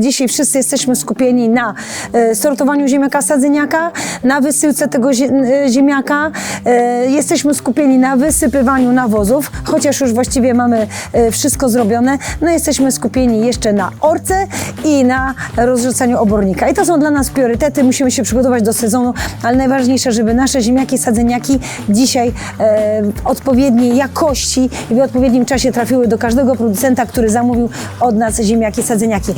dzisiaj wszyscy jesteśmy skupieni na e, sortowaniu ziemniaka sadzeniaka, na wysyłce tego e, ziemniaka. E, Jesteśmy skupieni na wysypywaniu nawozów, chociaż już właściwie mamy wszystko zrobione. No jesteśmy skupieni jeszcze na orce i na rozrzucaniu obornika. I to są dla nas priorytety. Musimy się przygotować do sezonu, ale najważniejsze, żeby nasze ziemniaki, sadzeniaki dzisiaj w odpowiedniej jakości i w odpowiednim czasie trafiły do każdego producenta, który zamówił od nas ziemniaki, sadzeniaki.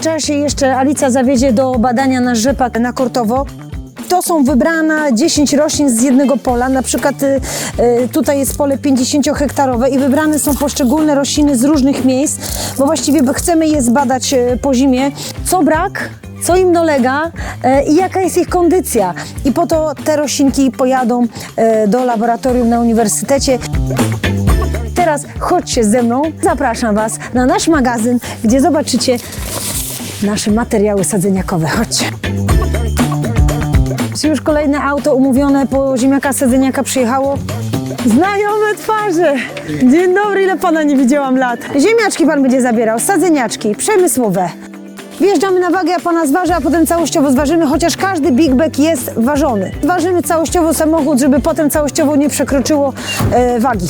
Międzyczasie jeszcze Alicja zawiezie do badania nasz rzepak na Kortowo. To są wybrane 10 roślin z jednego pola, na przykład y, y, tutaj jest pole 50-hektarowe i wybrane są poszczególne rośliny z różnych miejsc, bo właściwie chcemy je zbadać y, po zimie, co brak, co im dolega y, i jaka jest ich kondycja. I po to te roślinki pojadą y, do laboratorium na uniwersytecie. Teraz chodźcie ze mną, zapraszam Was na nasz magazyn, gdzie zobaczycie nasze materiały sadzeniakowe. Chodźcie. Czy już kolejne auto umówione po ziemniaka sadzeniaka przyjechało? Znajome twarze! Dzień dobry, ile pana nie widziałam lat. Ziemniaczki pan będzie zabierał, sadzeniaczki, przemysłowe. Wjeżdżamy na wagę, ja pana zważę, a potem całościowo zważymy, chociaż każdy Big Bag jest ważony. Ważymy całościowo samochód, żeby potem całościowo nie przekroczyło e, wagi.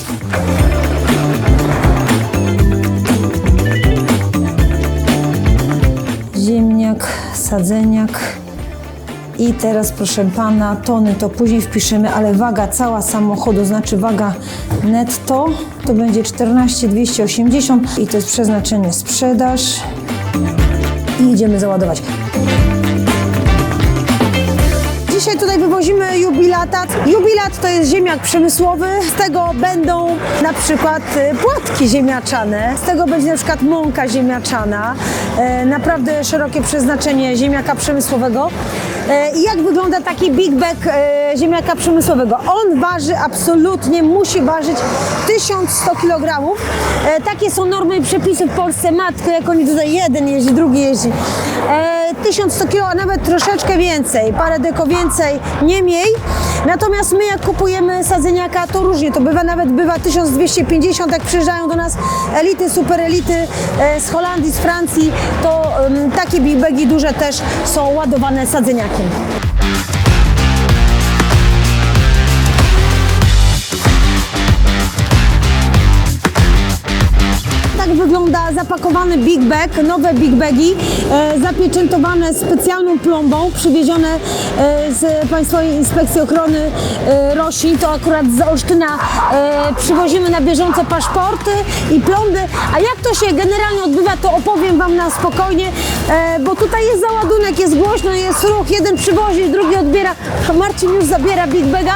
Sadzeniak. I teraz, proszę pana, tony to później wpiszemy, ale waga cała samochodu, znaczy waga netto, to będzie 14 280 i to jest przeznaczenie sprzedaż. I idziemy załadować. Dzisiaj tutaj wywozimy jubilatat. Jubilat to jest ziemniak przemysłowy. Z tego będą na przykład e, płatki ziemniaczane. Z tego będzie na przykład mąka ziemniaczana. E, naprawdę szerokie przeznaczenie ziemniaka przemysłowego. E, I jak wygląda taki big bag e, ziemniaka przemysłowego? On waży absolutnie, musi ważyć 1100 kg. E, takie są normy i przepisy w Polsce. Matko, jak oni tutaj jeden jeździ, drugi jeździ. E, 1100 kg, a nawet troszeczkę więcej, parę deko więcej, nie mniej. Natomiast my jak kupujemy sadzeniaka, to różnie, to bywa nawet bywa 1250, jak przyjeżdżają do nas elity, super elity e, z Holandii, z Francji, to takie big duże też są ładowane sadzeniakiem. Tak wygląda zapakowany Big Bag, nowe Big Bagi, e, zapieczętowane specjalną plombą, przywiezione e, z Państwowej Inspekcji Ochrony e, Roślin. To akurat z Olsztyna e, przywozimy na bieżąco paszporty i plomby. A jak to się generalnie odbywa, to opowiem Wam na spokojnie, e, bo tutaj jest załadunek, jest głośno, jest ruch. Jeden przywozi, drugi odbiera. Marcin już zabiera Big Baga.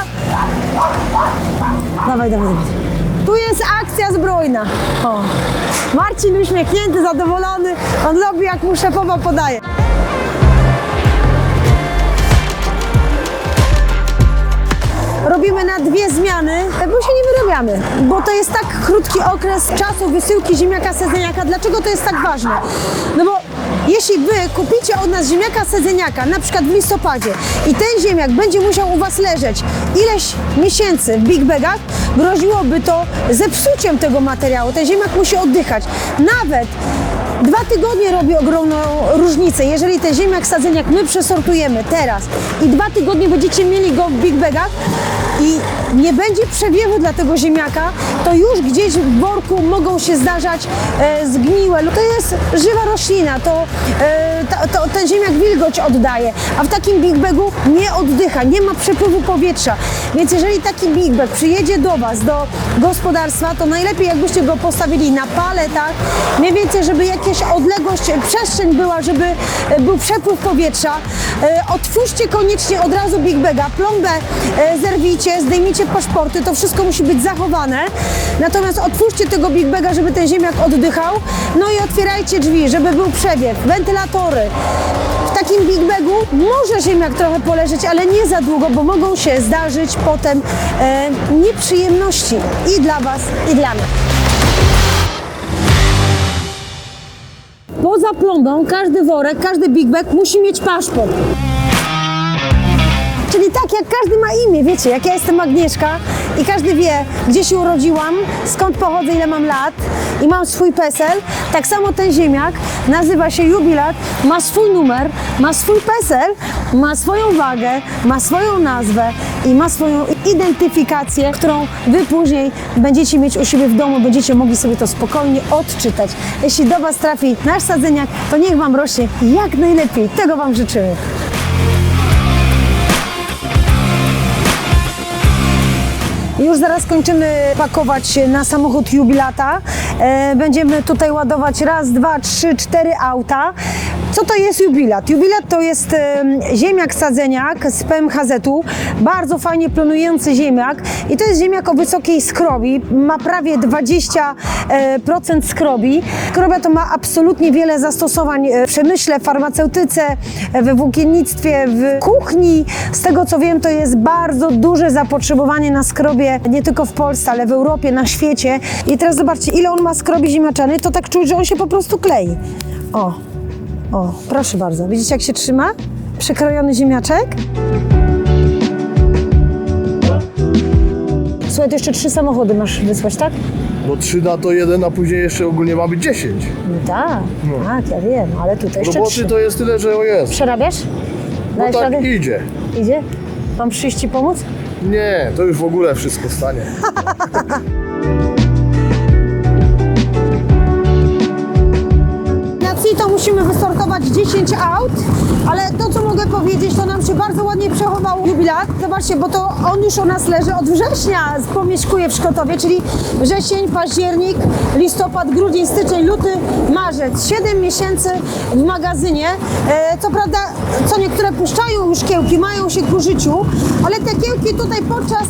Dawaj, dawaj, dawaj. Tu jest akcja zbrojna. O. Marcin uśmiechnięty, zadowolony. On robi jak mu szefowa podaje. Robimy na dwie zmiany, bo się nie wyrabiamy, bo to jest tak krótki okres czasu wysyłki ziemniaka sedzeniaka. Dlaczego to jest tak ważne? No bo jeśli wy kupicie od nas ziemniaka sedzeniaka, na przykład w listopadzie i ten ziemniak będzie musiał u was leżeć ileś miesięcy w big bagach, groziłoby to zepsuciem tego materiału. Ten ziemniak musi oddychać. Nawet Dwa tygodnie robi ogromną różnicę. Jeżeli ten ziemniak, sadzeniak my przesortujemy teraz i dwa tygodnie będziecie mieli go w big bagach i nie będzie przewiewu dla tego ziemniaka, to już gdzieś w worku mogą się zdarzać e, zgniłe. To jest żywa roślina, to, e, ta, to ten ziemniak wilgoć oddaje, a w takim big bagu nie oddycha, nie ma przepływu powietrza. Więc jeżeli taki big bag przyjedzie do Was, do gospodarstwa, to najlepiej jakbyście go postawili na paletach, mniej więcej, żeby jakaś odległość, przestrzeń była, żeby e, był przepływ powietrza. E, Otwórzcie koniecznie od razu big baga, plombę e, zerwijcie, zdejmijcie paszporty, to wszystko musi być zachowane. Natomiast otwórzcie tego big baga, żeby ten ziemniak oddychał. No i otwierajcie drzwi, żeby był przewiew, wentylatory. W takim big bagu może ziemniak trochę poleżeć, ale nie za długo, bo mogą się zdarzyć potem e, nieprzyjemności i dla Was, i dla mnie. Poza plombą każdy worek, każdy big bag musi mieć paszport. Czyli tak jak każdy ma imię, wiecie, jak ja jestem Agnieszka i każdy wie, gdzie się urodziłam, skąd pochodzę, ile mam lat i mam swój PESEL, tak samo ten ziemniak nazywa się jubilat, ma swój numer, ma swój PESEL, ma swoją wagę, ma swoją nazwę i ma swoją identyfikację, którą wy później będziecie mieć u siebie w domu, będziecie mogli sobie to spokojnie odczytać. Jeśli do was trafi nasz sadzeniak, to niech wam rośnie jak najlepiej. Tego wam życzymy. Już zaraz kończymy pakować na samochód jubilata. E, Będziemy tutaj ładować raz, dwa, trzy, cztery auta. Co to jest jubilat? Jubilat to jest ziemniak sadzeniak z PMHZ-u, bardzo fajnie plonujący ziemniak i to jest ziemniak o wysokiej skrobi, ma prawie 20% e, skrobi. Skrobia to ma absolutnie wiele zastosowań w przemyśle, farmaceutyce, we włókiennictwie, w kuchni. Z tego co wiem, to jest bardzo duże zapotrzebowanie na skrobie nie tylko w Polsce, ale w Europie, na świecie. I teraz zobaczcie, ile on ma skrobi ziemniaczanej, to tak czuć, że on się po prostu klei. O, o, proszę bardzo. Widzicie jak się trzyma? Przekrojony ziemniaczek. Słuchaj, to jeszcze trzy samochody masz wysłać, tak? No 3 na to jeden, a później jeszcze ogólnie ma być 10. No tak, tak, ja wiem, ale tutaj jeszcze Roboty trzy. to jest tyle, że o jest. Przerabiasz? No Dajesz tak radę? idzie. Idzie? Mam przyjść Ci pomóc? Nie, to już w ogóle wszystko stanie. CI to musimy wysortować 10 aut, ale to co mogę powiedzieć, to nam się bardzo ładnie przechował jubilat. Zobaczcie, bo to on już u nas leży od września, pomieszkuje w Szkotowie, czyli wrzesień, październik, listopad, grudzień, styczeń, luty, marzec. 7 miesięcy w magazynie. E, co prawda, co niektóre puszczają już kiełki, mają się ku życiu, ale te kiełki tutaj podczas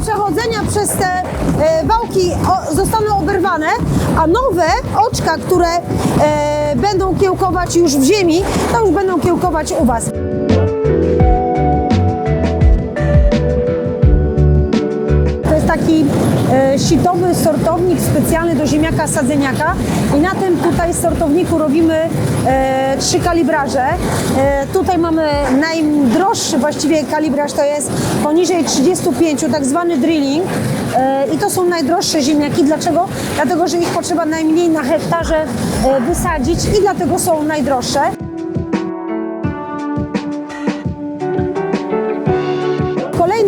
przechodzenia przez te e, wałki zostaną oberwane, a nowe oczka, które e, będą kiełkować już w ziemi, to już będą kiełkować u Was. Taki e, sitowy sortownik specjalny do ziemniaka sadzeniaka i na tym tutaj sortowniku robimy e, trzy kalibraże. E, tutaj mamy najdroższy właściwie kalibraż, to jest poniżej 35, tak zwany drilling i to są najdroższe ziemniaki. Dlaczego? Dlatego, że ich potrzeba najmniej na hektarze wysadzić i dlatego są najdroższe.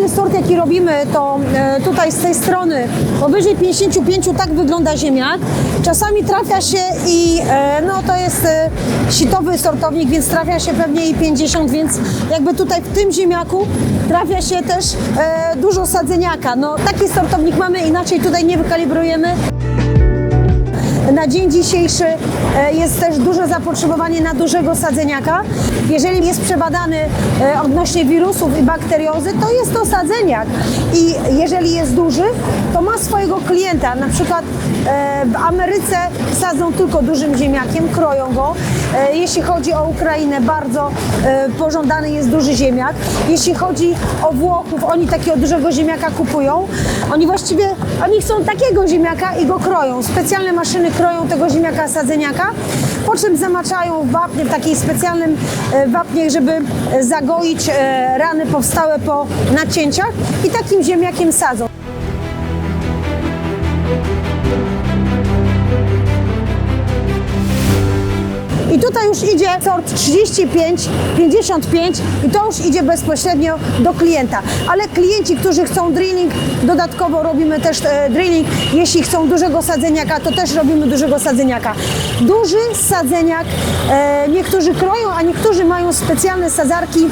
Kolejny sort, jaki robimy, to e, tutaj z tej strony powyżej 55 tak wygląda ziemniak. Czasami trafia się i e, no to jest e, sitowy sortownik, więc trafia się pewnie i 50, więc jakby tutaj w tym ziemniaku trafia się też dużo sadzeniaka. No taki sortownik mamy, inaczej tutaj nie wykalibrujemy. Na dzień dzisiejszy jest też duże zapotrzebowanie na dużego sadzeniaka. Jeżeli jest przebadany e, odnośnie wirusów i bakteriozy, to jest to sadzeniak. I jeżeli jest duży, to ma swojego klienta. Na przykład e, w Ameryce sadzą tylko dużym ziemniakiem, kroją go. E, Jeśli chodzi o Ukrainę, bardzo e, pożądany jest duży ziemniak. Jeśli chodzi o Włochów, oni takiego dużego ziemniaka kupują. Oni właściwie, oni chcą takiego ziemniaka i go kroją. Specjalne maszyny kroją tego ziemniaka sadzeniaka, po czym zamaczają wapnie, w takiej specjalnym e, wapnie, żeby e, zagoić e, rany powstałe po nacięciach i takim ziemniakiem sadzą. Już idzie sort 35, 55 i to już idzie bezpośrednio do klienta. Ale klienci, którzy chcą drilling, dodatkowo robimy też e, drilling. Jeśli chcą dużego sadzeniaka, to też robimy dużego sadzeniaka. Duży sadzeniak e, niektórzy kroją, a niektórzy mają specjalne sadzarki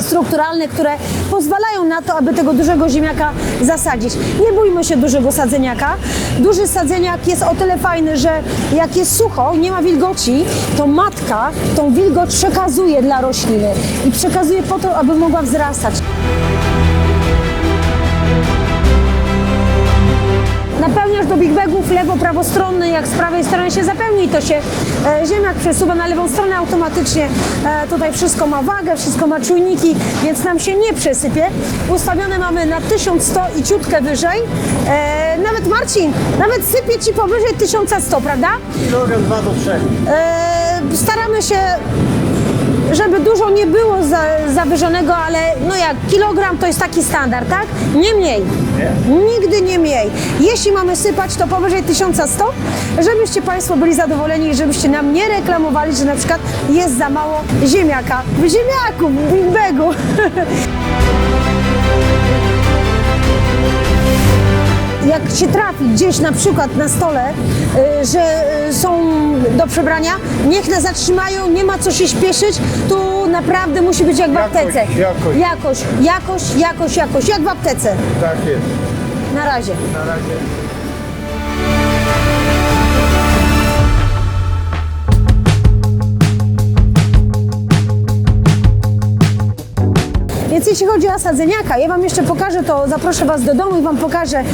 strukturalne, które pozwalają na to, aby tego dużego ziemniaka zasadzić. Nie bójmy się dużego sadzeniaka. Duży sadzeniak jest o tyle fajny, że jak jest sucho, nie ma wilgoci, to matka tą wilgoć przekazuje dla rośliny i przekazuje po to, aby mogła wzrastać. Do big bagów lewo, prawostronny, jak z prawej strony się zapełni, to się e, ziemniak przesuwa na lewą stronę automatycznie. E, tutaj wszystko ma wagę, wszystko ma czujniki, więc nam się nie przesypie. Ustawione mamy na 1100 i ciutkę wyżej. E, nawet Marcin, nawet sypie Ci powyżej 1100, prawda? Kilogram 2 do 3. E, staramy się żeby dużo nie było za, zawyżonego, ale no jak kilogram to jest taki standard, tak? Nie mniej. Nigdy nie mniej. Jeśli mamy sypać, to powyżej 1100, żebyście Państwo byli zadowoleni i żebyście nam nie reklamowali, że na przykład jest za mało ziemniaka. W ziemniaku, w Big Bagu. jak się trafi gdzieś na przykład na stole, że y, są do przebrania, niech nas zatrzymają, nie ma co się śpieszyć, tu naprawdę musi być jak w Jakość, aptece. jakość. jakość, jakość, jakość, jakość, jak w aptece. Tak jest. Na razie. Na razie. Jeśli chodzi o sadzeniaka, ja Wam jeszcze pokażę to, zaproszę Was do domu i Wam pokażę.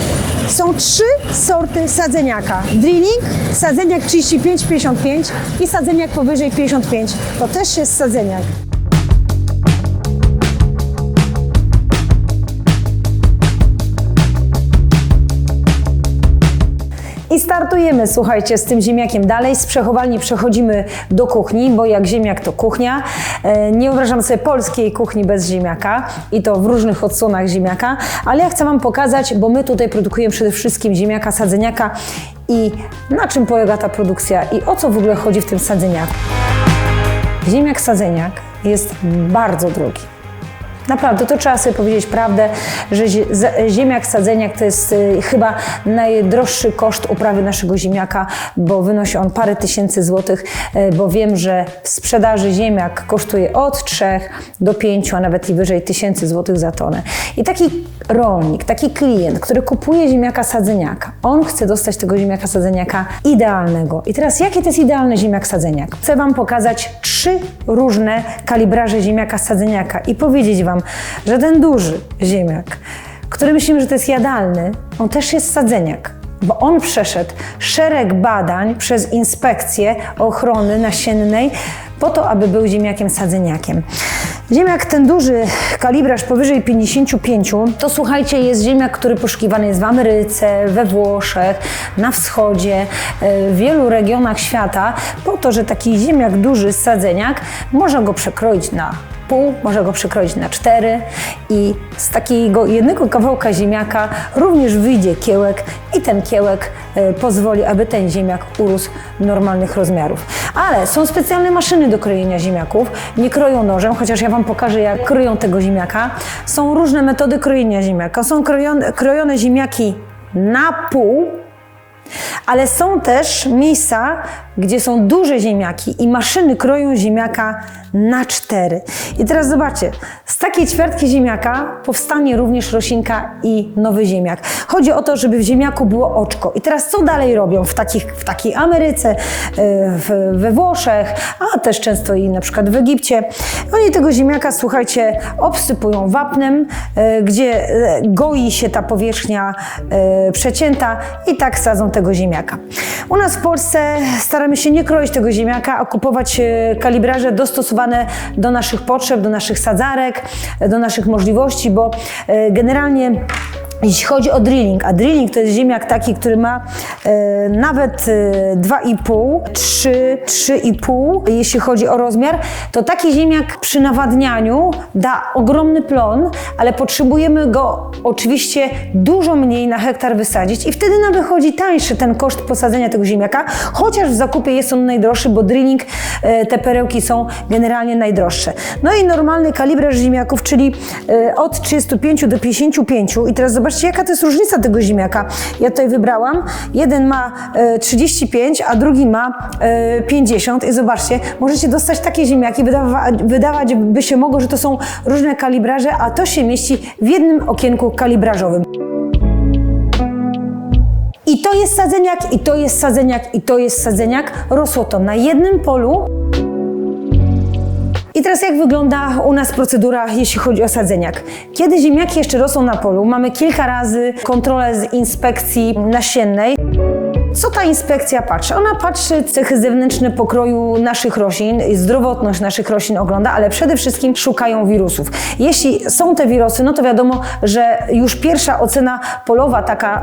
Są trzy sorty sadzeniaka. Drilling, sadzeniak 35-55 i sadzeniak powyżej 55. To też jest sadzeniak. Startujemy, słuchajcie, z tym ziemniakiem dalej. Z przechowalni przechodzimy do kuchni, bo jak ziemniak to kuchnia. E, Nie wyobrażam sobie polskiej kuchni bez ziemniaka i to w różnych odsłonach ziemniaka, ale ja chcę Wam pokazać, bo my tutaj produkujemy przede wszystkim ziemniaka, sadzeniaka i na czym polega ta produkcja i o co w ogóle chodzi w tym sadzeniaku. Ziemniak sadzeniak jest bardzo drogi. Naprawdę, to trzeba sobie powiedzieć prawdę, że ziemniak sadzeniak to jest y, chyba najdroższy koszt uprawy naszego ziemniaka, bo wynosi on parę tysięcy złotych, y, bo wiem, że w sprzedaży ziemniak kosztuje od 3 do 5, a nawet i wyżej tysięcy złotych za tonę. I taki rolnik, taki klient, który kupuje ziemniaka sadzeniaka, on chce dostać tego ziemniaka sadzeniaka idealnego. I teraz jaki to jest idealny ziemniak sadzeniak? Chcę Wam pokazać trzy różne kalibraże ziemniaka sadzeniaka i powiedzieć Wam, że ten duży ziemniak, który myślimy, że to jest jadalny, on też jest sadzeniak. Bo on przeszedł szereg badań przez inspekcję ochrony nasiennej po to, aby był ziemniakiem sadzeniakiem. Ziemniak ten duży, kalibraż powyżej 55, to słuchajcie, jest ziemniak, który poszukiwany jest w Ameryce, we Włoszech, na wschodzie, e, w wielu regionach świata, po to, że taki ziemniak duży, sadzeniak, można go przekroić na pół, może go przekroić na cztery i z takiego jednego kawałka ziemniaka również wyjdzie kiełek i ten kiełek e, pozwoli, aby ten ziemniak urósł normalnych rozmiarów. Ale są specjalne maszyny do krojenia ziemniaków, nie kroją nożem, chociaż ja Wam pokażę jak kroją tego ziemniaka. Są różne metody krojenia ziemniaka. Są krojone, krojone ziemniaki na pół, ale są też miejsca, gdzie są duże ziemniaki i maszyny kroją ziemniaka na cztery. I teraz zobaczcie, z takiej ćwiartki ziemniaka powstanie również roślinka i nowy ziemniak. Chodzi o to, żeby w ziemniaku było oczko. I teraz co dalej robią w, takich, w takiej Ameryce, yy, w, we Włoszech, a też często i na przykład w Egipcie. Oni tego ziemniaka, słuchajcie, obsypują wapnem, yy, gdzie yy, goi się ta powierzchnia przecięta i tak sadzą tego ziemniaka. U nas w Polsce staramy się nie kroić tego ziemniaka, a kupować e, kalibraże dostosowane do naszych potrzeb, do naszych sadzarek, e, do naszych możliwości, bo e, generalnie jeśli chodzi o drilling, a drilling to jest ziemniak taki, który ma e, nawet e, 2,5, 3, 3,5, jeśli chodzi o rozmiar, to taki ziemniak przy nawadnianiu da ogromny plon, ale potrzebujemy go oczywiście dużo mniej na hektar wysadzić i wtedy nam wychodzi tańszy ten koszt posadzenia tego ziemniaka, chociaż w zakupie jest on najdroższy, bo drilling, e, te perełki są generalnie najdroższe. No i normalny kalibraż ziemniaków, czyli e, od 35 do 55 i teraz zobaczcie, jaka to jest różnica tego ziemniaka. Ja tutaj wybrałam, jeden ma e, 35, a drugi ma e, 50 i zobaczcie, możecie dostać takie ziemniaki, wydawa, wydawać by się mogło, że to są różne kalibraże, a to się mieści w jednym okienku kalibrażowym. I to jest sadzeniak, i to jest sadzeniak, i to jest sadzeniak. Rosło to na jednym polu. I teraz jak wygląda u nas procedura, jeśli chodzi o sadzeniak? Kiedy ziemniaki jeszcze rosną na polu, mamy kilka razy kontrolę z inspekcji nasiennej. Co ta inspekcja patrzy? Ona patrzy cechy zewnętrzne pokroju naszych roślin, zdrowotność naszych roślin ogląda, ale przede wszystkim szukają wirusów. Jeśli są te wirusy, no to wiadomo, że już pierwsza ocena polowa, taka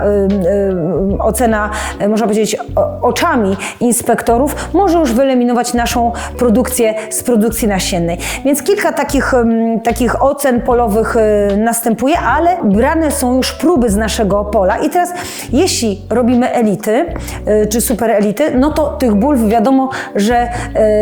ocena, y, można powiedzieć, oczami inspektorów, może już wyeliminować naszą produkcję z produkcji nasiennej. Więc kilka takich, takich ocen polowych y, następuje, ale brane są już próby z naszego pola. I teraz, jeśli robimy elity, czy super elity, no to tych bulw wiadomo, że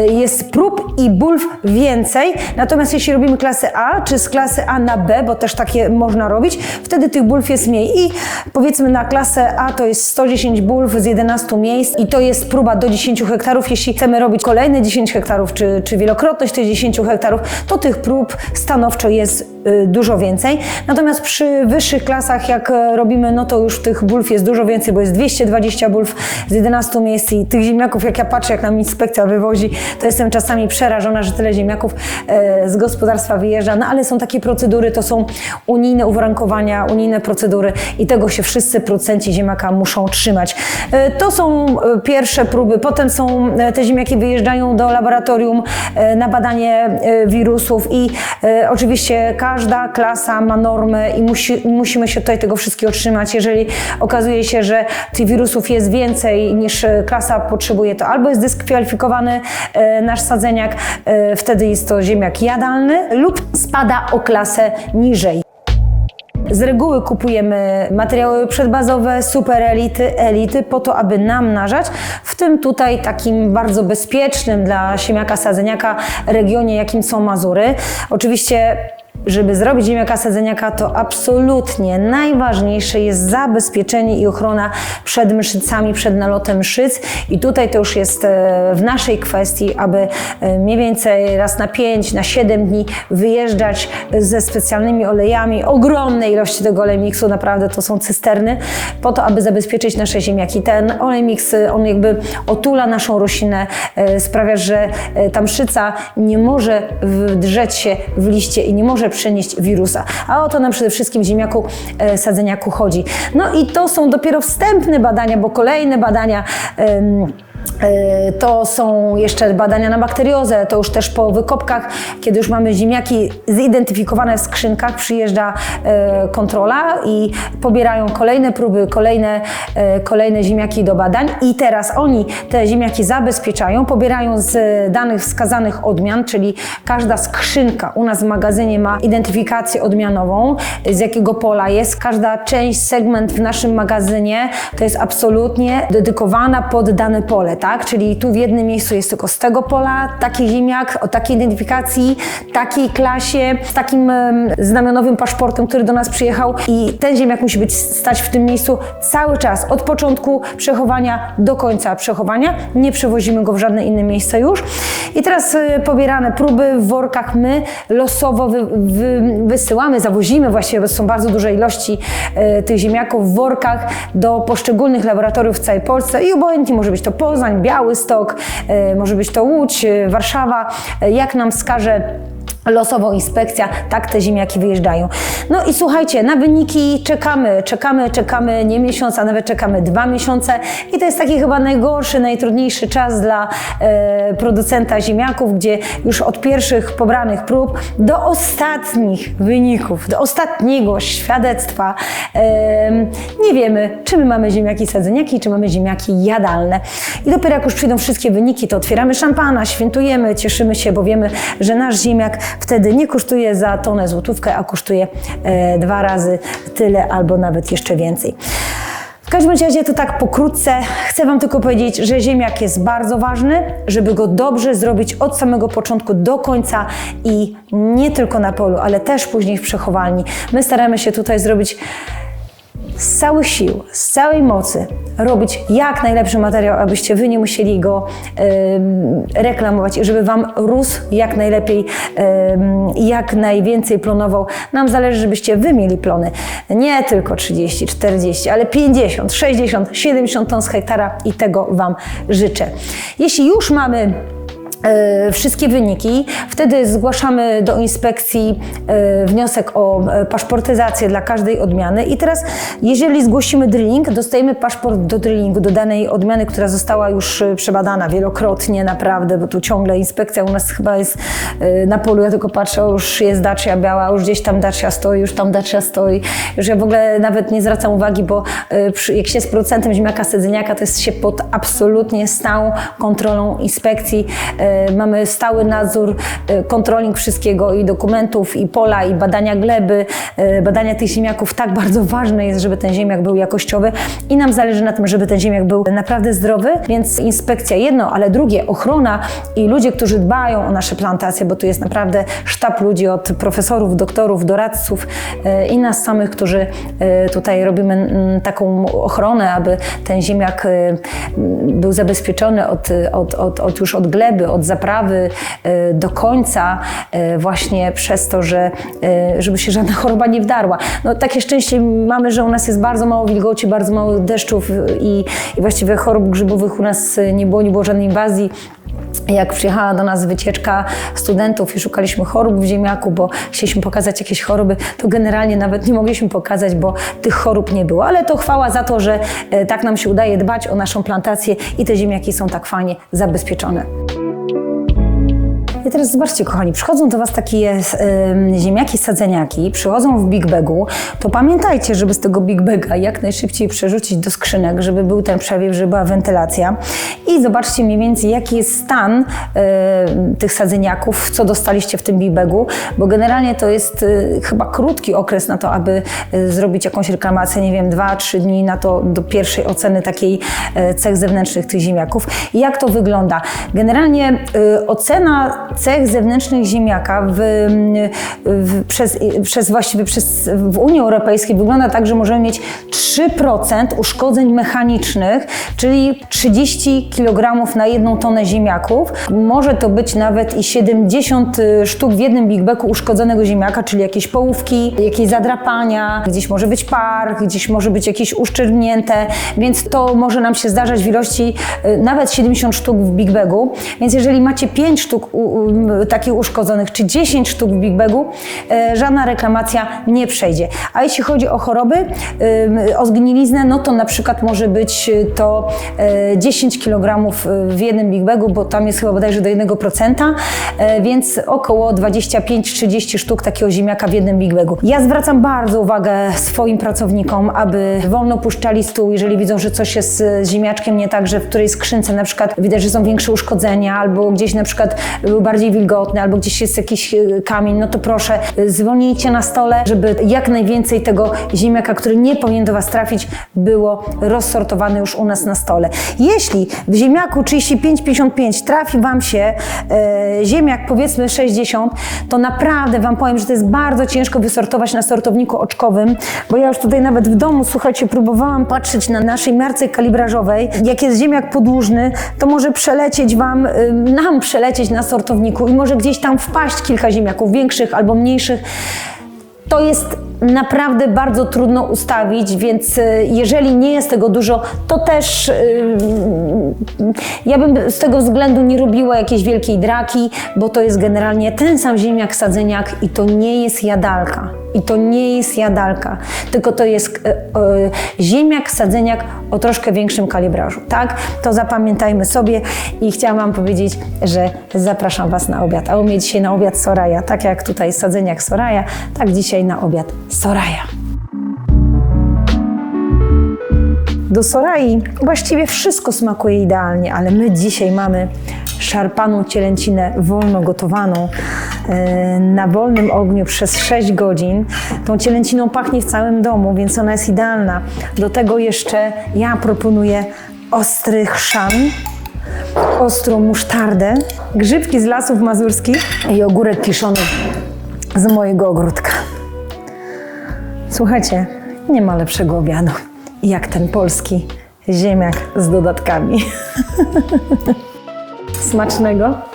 y, jest prób i bulw więcej. Natomiast jeśli robimy klasę A, czy z klasy A na B, bo też takie można robić, wtedy tych bulw jest mniej. I powiedzmy na klasę A to jest 110 bulw z 11 miejsc i to jest próba do 10 hektarów. Jeśli chcemy robić kolejne 10 hektarów, czy, czy wielokrotność tych 10 hektarów, to tych prób stanowczo jest y, dużo więcej. Natomiast przy wyższych klasach, jak e, robimy, no to już tych bulw jest dużo więcej, bo jest 220 bulw z 11 miejsc i tych ziemniaków, jak ja patrzę, jak nam inspekcja wywozi, to jestem czasami przerażona, że tyle ziemniaków e, z gospodarstwa wyjeżdża. No ale są takie procedury, to są unijne uwarunkowania, unijne procedury i tego się wszyscy producenci ziemniaka muszą trzymać. E, To są pierwsze próby, potem są te ziemniaki wyjeżdżają do laboratorium na badanie wirusów i oczywiście każda klasa ma normy i musi, musimy się tutaj tego wszystkiego trzymać. Jeżeli okazuje się, że tych wirusów jest więcej niż e, klasa potrzebuje, to albo jest dyskwalifikowany e, nasz sadzeniak, e, wtedy jest to ziemniak jadalny lub spada o klasę niżej. Z reguły kupujemy materiały przedbazowe, super elity, elity po to, aby namnażać w tym tutaj takim bardzo bezpiecznym dla siemiaka sadzeniaka regionie, jakim są Mazury. Oczywiście żeby zrobić ziemniaka sadzeniaka, to absolutnie najważniejsze jest zabezpieczenie i ochrona przed mszycami, przed nalotem mszyc. I tutaj to już jest e, w naszej kwestii, aby e, mniej więcej raz na 5, na 7 dni wyjeżdżać ze specjalnymi olejami, ogromne ilości tego olej miksu, naprawdę to są cysterny, po to, aby zabezpieczyć nasze ziemniaki. Ten olej mix, on jakby otula naszą roślinę, e, sprawia, że e, ta mszyca nie może wdrzeć się w liście i nie może przenieść wirusa. A o to nam przede wszystkim ziemniaku e, sadzeniaku chodzi. No i to są dopiero wstępne badania, bo kolejne badania e, to są jeszcze badania na bakteriozę, to już też po wykopkach, kiedy już mamy ziemniaki zidentyfikowane w skrzynkach, przyjeżdża e, kontrola i pobierają kolejne próby, kolejne, e, kolejne ziemniaki do badań i teraz oni te ziemniaki zabezpieczają, pobierają z danych wskazanych odmian, czyli każda skrzynka u nas w magazynie ma identyfikację odmianową, z jakiego pola jest. Każda część, segment w naszym magazynie to jest absolutnie dedykowana pod dane pole, tak? Czyli tu w jednym miejscu jest tylko z tego pola taki ziemniak, o takiej identyfikacji, takiej klasie, z takim znamionowym paszportem, który do nas przyjechał i ten ziemniak musi być stać w tym miejscu cały czas, od początku przechowania do końca przechowania. Nie przewozimy go w żadne inne miejsce już. I teraz y, pobierane próby w workach my losowo wy, wy, wysyłamy, zawozimy właściwie, bo są bardzo duże ilości y, tych ziemniaków w workach do poszczególnych laboratoriów w całej Polsce i obojętnie może być to Poznań, Białystok, y, może być to Łódź, y, Warszawa, y, jak nam wskaże losowo inspekcja, tak te ziemniaki wyjeżdżają. No i słuchajcie, na wyniki czekamy, czekamy, czekamy nie miesiąc, a nawet czekamy dwa miesiące i to jest taki chyba najgorszy, najtrudniejszy czas dla e, producenta ziemniaków, gdzie już od pierwszych pobranych prób do ostatnich wyników, do ostatniego świadectwa e, nie wiemy, czy my mamy ziemniaki sadzeniaki, czy mamy ziemniaki jadalne. I dopiero jak już przyjdą wszystkie wyniki, to otwieramy szampana, świętujemy, cieszymy się, bo wiemy, że nasz ziemniak wtedy nie kosztuje za tonę złotówkę, a kosztuje e, dwa razy tyle albo nawet jeszcze więcej. W każdym razie to tak pokrótce. Chcę Wam tylko powiedzieć, że ziemniak jest bardzo ważny, żeby go dobrze zrobić od samego początku do końca i nie tylko na polu, ale też później w przechowalni. My staramy się tutaj zrobić z całych sił, z całej mocy robić jak najlepszy materiał, abyście wy nie musieli go em, reklamować i żeby wam rósł jak najlepiej i jak najwięcej plonował. Nam zależy, żebyście wy mieli plony. Nie tylko 30, 40, ale 50, 60, 70 ton z hektara i tego wam życzę. Jeśli już mamy wszystkie wyniki. Wtedy zgłaszamy do inspekcji e, wniosek o e, paszportyzację dla każdej odmiany i teraz jeżeli zgłosimy drilling, dostajemy paszport do drillingu, do danej odmiany, która została już e, przebadana wielokrotnie naprawdę, bo tu ciągle inspekcja u nas chyba jest e, na polu, ja tylko patrzę, już jest Dacia biała, już gdzieś tam Dacia stoi, już tam Dacia stoi, już ja w ogóle nawet nie zwracam uwagi, bo e, jak się jest procentem ziemniaka sedzeniaka, to jest się pod absolutnie stałą kontrolą inspekcji. E, Mamy stały nadzór, e, kontroling wszystkiego i dokumentów, i pola, i badania gleby, e, badania tych ziemniaków. Tak bardzo ważne jest, żeby ten ziemniak był jakościowy i nam zależy na tym, żeby ten ziemniak był naprawdę zdrowy, więc inspekcja jedno, ale drugie, ochrona i ludzie, którzy dbają o nasze plantacje, bo tu jest naprawdę sztab ludzi od profesorów, doktorów, doradców i nas samych, którzy tutaj robimy mm, taką ochronę, aby ten ziemniak był zabezpieczony od, od, od, od już od gleby, od zaprawy e, do końca e, właśnie przez to, że e, żeby się żadna choroba nie wdarła. No takie szczęście mamy, że u nas jest bardzo mało wilgoci, bardzo mało deszczów i, i właściwie chorób grzybowych u nas nie było, nie było żadnej inwazji. Jak przyjechała do nas wycieczka studentów i szukaliśmy chorób w ziemniaku, bo chcieliśmy pokazać jakieś choroby, to generalnie nawet nie mogliśmy pokazać, bo tych chorób nie było. Ale to chwała za to, że tak nam się udaje dbać o naszą plantację i te ziemniaki są tak fajnie zabezpieczone. I teraz zobaczcie, kochani, przychodzą do Was takie ym, ziemniaki, sadzeniaki, przychodzą w big bagu, to pamiętajcie, żeby z tego big baga jak najszybciej przerzucić do skrzynek, żeby był ten przewiew, żeby była wentylacja. I zobaczcie mniej więcej, jaki jest stan y, tych sadzeniaków, co dostaliście w tym big bagu, bo generalnie to jest y, chyba krótki okres na to, aby y, zrobić jakąś reklamację, nie wiem, dwa, trzy dni na to do pierwszej oceny takiej y, cech zewnętrznych tych ziemniaków. I jak to wygląda? Generalnie y, ocena cech zewnętrznych ziemniaka w, w, przez, przez właściwie przez, w Unii Europejskiej wygląda tak, że możemy mieć 3% uszkodzeń mechanicznych, czyli 30 kg na jedną tonę ziemniaków. Może to być nawet i 70 sztuk w jednym Big Bagu uszkodzonego ziemniaka, czyli jakieś połówki, jakieś zadrapania, gdzieś może być par, gdzieś może być jakieś uszczernięte, więc to może nam się zdarzać w ilości y, nawet 70 sztuk w Big Bagu. Więc jeżeli macie 5 sztuk takich uszkodzonych, czy 10 sztuk w Big Bagu, e, żadna reklamacja nie przejdzie. A jeśli chodzi o choroby, y, o zgniliznę, no to na przykład może być to e, 10 kg w jednym Big Bagu, bo tam jest chyba bodajże do 1%, e, więc około 25-30 sztuk takiego ziemniaka w jednym Big Bagu. Ja zwracam bardzo uwagę swoim pracownikom, aby wolno puszczali stół, jeżeli widzą, że coś jest z ziemniaczkiem nie tak, że w której skrzynce na przykład widać, że są większe uszkodzenia, albo gdzieś na przykład był bardziej wilgotny, albo gdzieś jest jakiś e, kamień, no to proszę, e, zwolnijcie na stole, żeby jak najwięcej tego ziemniaka, który nie powinien do Was trafić, było rozsortowane już u nas na stole. Jeśli w ziemniaku 35-55 trafi Wam się e, ziemniak powiedzmy 60, to naprawdę Wam powiem, że to jest bardzo ciężko wysortować na sortowniku oczkowym, bo ja już tutaj nawet w domu, słuchajcie, próbowałam patrzeć na naszej miarce kalibrażowej. Jak jest ziemniak podłużny, to może przelecieć Wam, y, nam przelecieć na sortowniku i może gdzieś tam wpaść kilka ziemniaków większych albo mniejszych. To jest naprawdę bardzo trudno ustawić, więc y, jeżeli nie jest tego dużo, to też y, ja bym z tego względu nie robiła jakiejś wielkiej draki, bo to jest generalnie ten sam ziemniak, sadzeniak i to nie jest jadalka. I to nie jest jadalka, tylko to jest ziemniak, sadzeniak o troszkę większym kalibrażu, tak? To zapamiętajmy sobie i chciałam Wam powiedzieć, że zapraszam Was na obiad. A u mnie dzisiaj na obiad Soraya, tak jak tutaj sadzeniak Soraya, tak dzisiaj na obiad Soraya. Do Sorai właściwie wszystko smakuje idealnie, ale my dzisiaj mamy szarpaną cielęcinę wolno gotowaną e, na wolnym ogniu przez 6 godzin. Tą cielęciną pachnie w całym domu, więc ona jest idealna. Do tego jeszcze ja proponuję ostry chrzan, ostrą musztardę, grzybki z lasów mazurskich i ogórek kiszony z mojego ogródka. Słuchajcie, nie ma lepszego obiadu jak ten polski ziemniak z dodatkami. Smacznego.